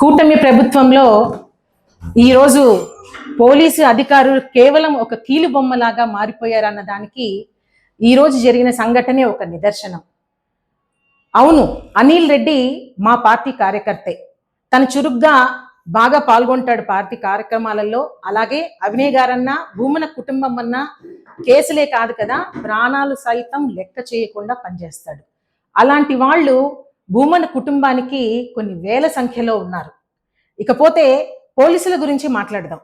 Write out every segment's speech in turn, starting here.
కూటమి ప్రభుత్వంలో ఈరోజు పోలీసు అధికారులు కేవలం ఒక కీలు బొమ్మలాగా మారిపోయారన్న దానికి ఈరోజు జరిగిన సంఘటనే ఒక నిదర్శనం. అవును అనిల్ రెడ్డి మా పార్టీ కార్యకర్తే. తను చురుగ్గా బాగా పాల్గొంటాడు పార్టీ కార్యక్రమాలలో. అలాగే అవినయ్ గారన్నా భూమన కుటుంబం అన్నా కేసులే కాదు కదా ప్రాణాలు సైతం లెక్క చేయకుండా పనిచేస్తాడు. అలాంటి వాళ్ళు భూమన కుటుంబానికి కొన్ని వేల సంఖ్యలో ఉన్నారు. ఇకపోతే పోలీసుల గురించి మాట్లాడదాం.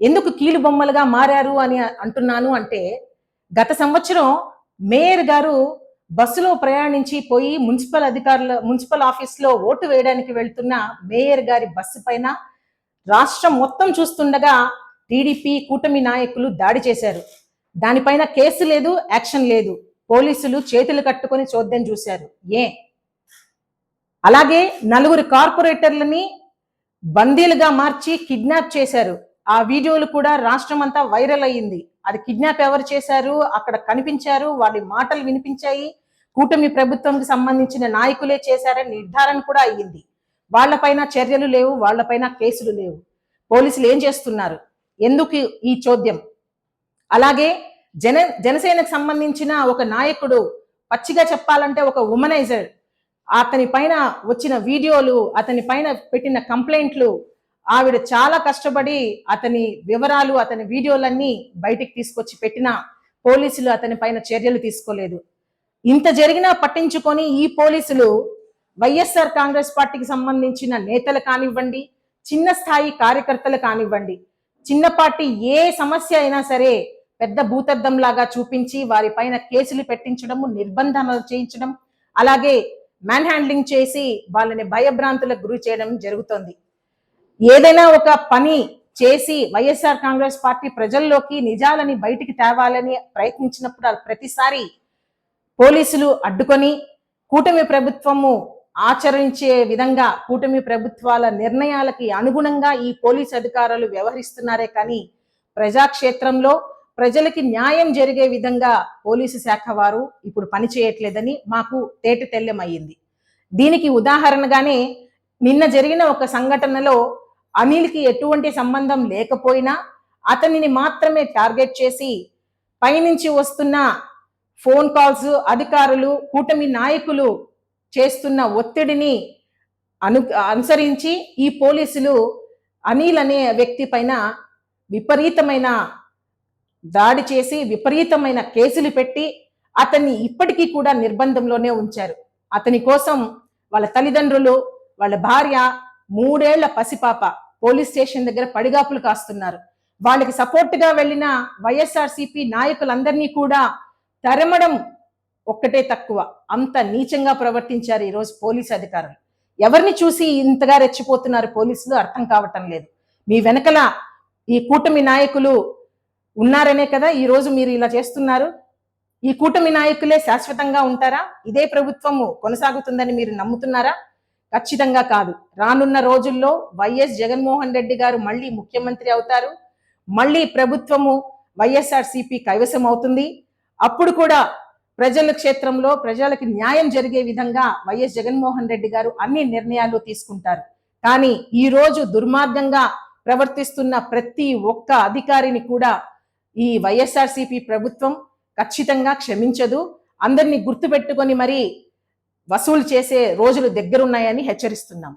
ఎందుకు కీలు బొమ్మలుగా మారారు అని అంటున్నాను అంటే గత సంవత్సరం మేయర్ గారు బస్సులో ప్రయాణించి పోయి మున్సిపల్ అధికారుల మున్సిపల్ ఆఫీస్లో ఓటు వేయడానికి వెళ్తున్న మేయర్ గారి బస్సు పైన రాష్ట్రం మొత్తం చూస్తుండగా టీడీపీ కూటమి నాయకులు దాడి చేశారు. దానిపైన కేసు లేదు యాక్షన్ లేదు. పోలీసులు చేతులు కట్టుకొని చూద్దాం చూశారు. ఏ? అలాగే నలుగురు కార్పొరేటర్లని బందీలుగా మార్చి కిడ్నాప్ చేశారు. ఆ వీడియోలు కూడా రాష్ట్రం అంతా వైరల్ అయ్యింది. అది కిడ్నాప్ ఎవరు చేశారు? అక్కడ కనిపించారు. వాళ్ళ మాటలు వినిపించాయి. కూటమి ప్రభుత్వంకి సంబంధించిన నాయకులే చేశారని నిర్ధారణ కూడా అయ్యింది. వాళ్ళపైన చర్యలు లేవు వాళ్ళపైన కేసులు లేవు. పోలీసులు ఏం చేస్తున్నారు? ఎందుకు ఈ చోద్యం? అలాగే జన జనసేనకు సంబంధించిన ఒక నాయకుడు పచ్చిగా చెప్పాలంటే ఒక ఉమనైజర్ అతని పైన వచ్చిన వీడియోలు అతని పైన పెట్టిన కంప్లైంట్లు ఆవిడ చాలా కష్టపడి అతని వివరాలు అతని వీడియోలన్నీ బయటికి తీసుకొచ్చి పెట్టిన పోలీసులు అతని పైన చర్యలు తీసుకోలేదు. ఇంత జరిగినా పట్టించుకొని ఈ పోలీసులు వైఎస్ఆర్ కాంగ్రెస్ పార్టీకి సంబంధించిన నేతలు కానివ్వండి చిన్న స్థాయి కార్యకర్తలు కానివ్వండి చిన్నపాటి ఏ సమస్య అయినా సరే పెద్ద భూతద్దం లాగా చూపించి వారి పైన కేసులు పెట్టించడము నిర్బంధనలు చేయించడం అలాగే మ్యాన్ హ్యాండ్లింగ్ చేసి వాళ్ళని భయభ్రాంతులకు గురి చేయడం జరుగుతోంది. ఏదైనా ఒక పని చేసి వైఎస్ఆర్ కాంగ్రెస్ పార్టీ ప్రజల్లోకి నిజాలని బయటికి తేవాలని ప్రయత్నించినప్పుడు ప్రతిసారి పోలీసులు అడ్డుకొని కూటమి ప్రభుత్వము ఆచరించే విధంగా కూటమి ప్రభుత్వాల నిర్ణయాలకి అనుగుణంగా ఈ పోలీసు అధికారులు వ్యవహరిస్తున్నారే కానీ ప్రజాక్షేత్రంలో ప్రజలకి న్యాయం జరిగే విధంగా పోలీసు శాఖ వారు ఇప్పుడు పని చేయట్లేదని మాకు తేట తెల్లమయ్యింది దీనికి ఉదాహరణగానే నిన్న జరిగిన ఒక సంఘటనలో అనిల్కి ఎటువంటి సంబంధం లేకపోయినా అతనిని మాత్రమే టార్గెట్ చేసి పైనుంచి వస్తున్న ఫోన్ కాల్స్ అధికారులు కూటమి నాయకులు చేస్తున్న ఒత్తిడిని అను అనుసరించి ఈ పోలీసులు అనిల్ అనే వ్యక్తి పైన విపరీతమైన దాడి చేసి విపరీతమైన కేసులు పెట్టి అతన్ని ఇప్పటికీ కూడా నిర్బంధంలోనే ఉంచారు. అతని కోసం వాళ్ళ తల్లిదండ్రులు వాళ్ళ భార్య మూడేళ్ళ పసిపాప పోలీస్ స్టేషన్ దగ్గర పడిగాపులు కాస్తున్నారు. వాళ్ళకి సపోర్ట్గా వెళ్ళిన వైఎస్ఆర్సిపి నాయకులందరినీ కూడా తరమడం ఒక్కటే తక్కువ. అంత నీచంగా ప్రవర్తించారు ఈరోజు పోలీస్ అధికారులు. ఎవరిని చూసి ఇంతగా రెచ్చిపోతున్నారు పోలీసులు అర్థం కావటం లేదు. మీ వెనకల ఈ కూటమి నాయకులు ఉన్నారనే కదా ఈ రోజు మీరు ఇలా చేస్తున్నారు? ఈ కూటమి నాయకులే శాశ్వతంగా ఉంటారా? ఇదే ప్రభుత్వము కొనసాగుతుందని మీరు నమ్ముతున్నారా? ఖచ్చితంగా కాదు. రానున్న రోజుల్లో వైఎస్ జగన్మోహన్ రెడ్డి గారు మళ్ళీ ముఖ్యమంత్రి అవుతారు. మళ్ళీ ప్రభుత్వము వైఎస్ఆర్ సిపి కైవసం అవుతుంది. అప్పుడు కూడా ప్రజల క్షేత్రంలో ప్రజలకు న్యాయం జరిగే విధంగా వైఎస్ జగన్మోహన్ రెడ్డి గారు అన్ని నిర్ణయాలు తీసుకుంటారు. కానీ ఈ రోజు దుర్మార్గంగా ప్రవర్తిస్తున్న ప్రతి ఒక్క అధికారిని కూడా ఈ వైఎస్ఆర్సిపి ప్రభుత్వం ఖచ్చితంగా క్షమించదు. అందరినీ గుర్తుపెట్టుకొని మరి వసూలు చేసే రోజులు దగ్గరున్నాయని హెచ్చరిస్తున్నాం.